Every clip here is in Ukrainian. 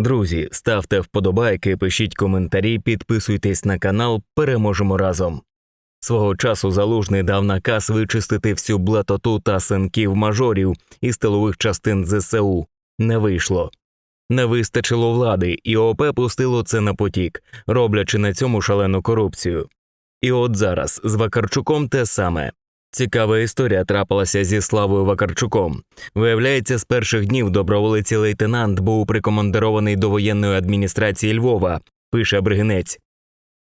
Друзі, ставте вподобайки, пишіть коментарі, підписуйтесь на канал. Переможемо разом. Свого часу залужний дав наказ вичистити всю блатоту та синків мажорів із тилових частин ЗСУ. Не вийшло. Не вистачило влади, і ОП пустило це на потік, роблячи на цьому шалену корупцію. І от зараз з Вакарчуком те саме. Цікава історія трапилася зі Славою Вакарчуком. Виявляється, з перших днів доброволиці лейтенант був прикомандирований до воєнної адміністрації Львова, пише Бригинець.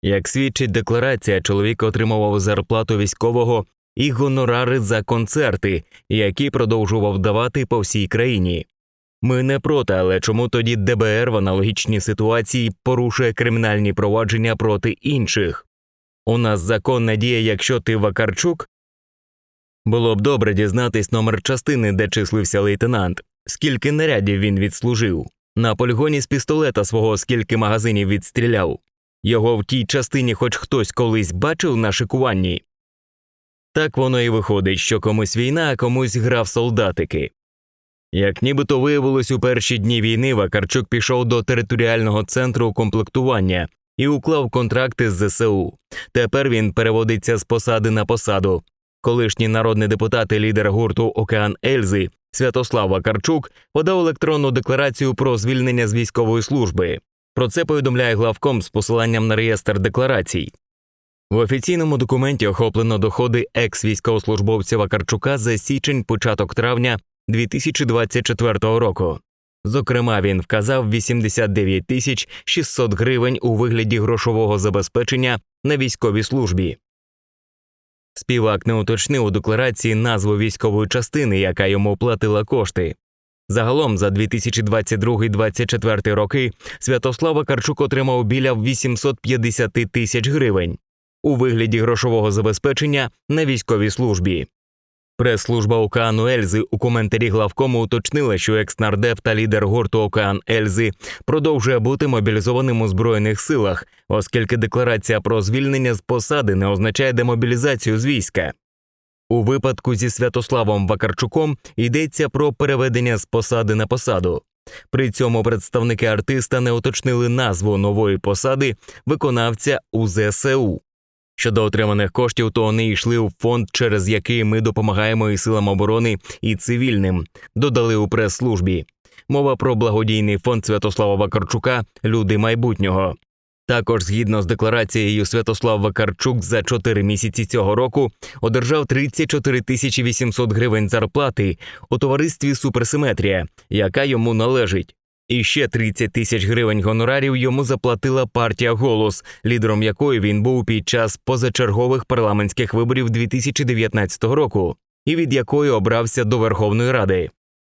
Як свідчить декларація, чоловік отримував зарплату військового і гонорари за концерти, які продовжував давати по всій країні. Ми не проти, але чому тоді ДБР в аналогічній ситуації порушує кримінальні провадження проти інших? У нас закон не діє, якщо ти Вакарчук. Було б добре дізнатись номер частини, де числився лейтенант, скільки нарядів він відслужив, на полігоні з пістолета свого скільки магазинів відстріляв. Його в тій частині хоч хтось колись бачив на шикуванні. Так воно і виходить, що комусь війна, а комусь грав солдатики. Як нібито виявилось у перші дні війни, Вакарчук пішов до територіального центру комплектування і уклав контракти з ЗСУ. Тепер він переводиться з посади на посаду. Колишній народний депутат і лідер гурту Океан Ельзи Святослав Вакарчук подав електронну декларацію про звільнення з військової служби. Про це повідомляє главком з посиланням на реєстр декларацій. В офіційному документі охоплено доходи екс-військовослужбовця Вакарчука за січень початок травня 2024 року. Зокрема, він вказав 89 тисяч 600 гривень у вигляді грошового забезпечення на військовій службі. Співак не уточнив у декларації назву військової частини, яка йому платила кошти. Загалом за 2022-2024 роки Святослава Карчук отримав біля 850 тисяч гривень у вигляді грошового забезпечення на військовій службі. Прес-служба Океану Ельзи у коментарі главкому уточнила, що екс-нардеп та лідер гурту Океан Ельзи продовжує бути мобілізованим у збройних силах, оскільки декларація про звільнення з посади не означає демобілізацію з війська. У випадку зі Святославом Вакарчуком йдеться про переведення з посади на посаду. При цьому представники артиста не уточнили назву нової посади виконавця УЗСУ. Щодо отриманих коштів, то вони йшли у фонд, через який ми допомагаємо і силам оборони і цивільним, додали у прес-службі. Мова про благодійний фонд Святослава Вакарчука Люди майбутнього. Також, згідно з декларацією, Святослав Вакарчук за 4 місяці цього року одержав 34 тисячі 800 гривень зарплати у товаристві Суперсиметрія, яка йому належить. І ще 30 тисяч гривень гонорарів йому заплатила партія Голос, лідером якої він був під час позачергових парламентських виборів 2019 року, і від якої обрався до Верховної Ради.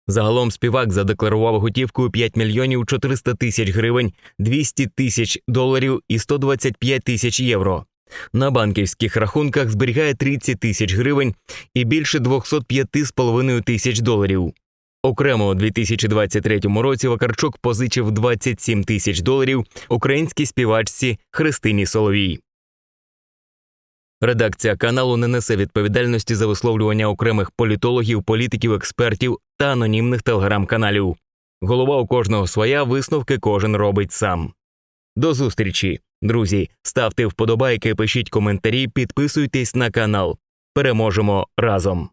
Загалом співак задекларував готівкою 5 мільйонів 400 тисяч гривень, 200 тисяч доларів і 125 тисяч євро. На банківських рахунках зберігає 30 тисяч гривень і більше 205,5 тисяч доларів. Окремо у 2023 році Вакарчук позичив 27 тисяч доларів українській співачці Христині Соловій. Редакція каналу не несе відповідальності за висловлювання окремих політологів, політиків, експертів та анонімних телеграм-каналів. Голова у кожного своя висновки кожен робить сам. До зустрічі, друзі. Ставте вподобайки, пишіть коментарі, підписуйтесь на канал. Переможемо разом.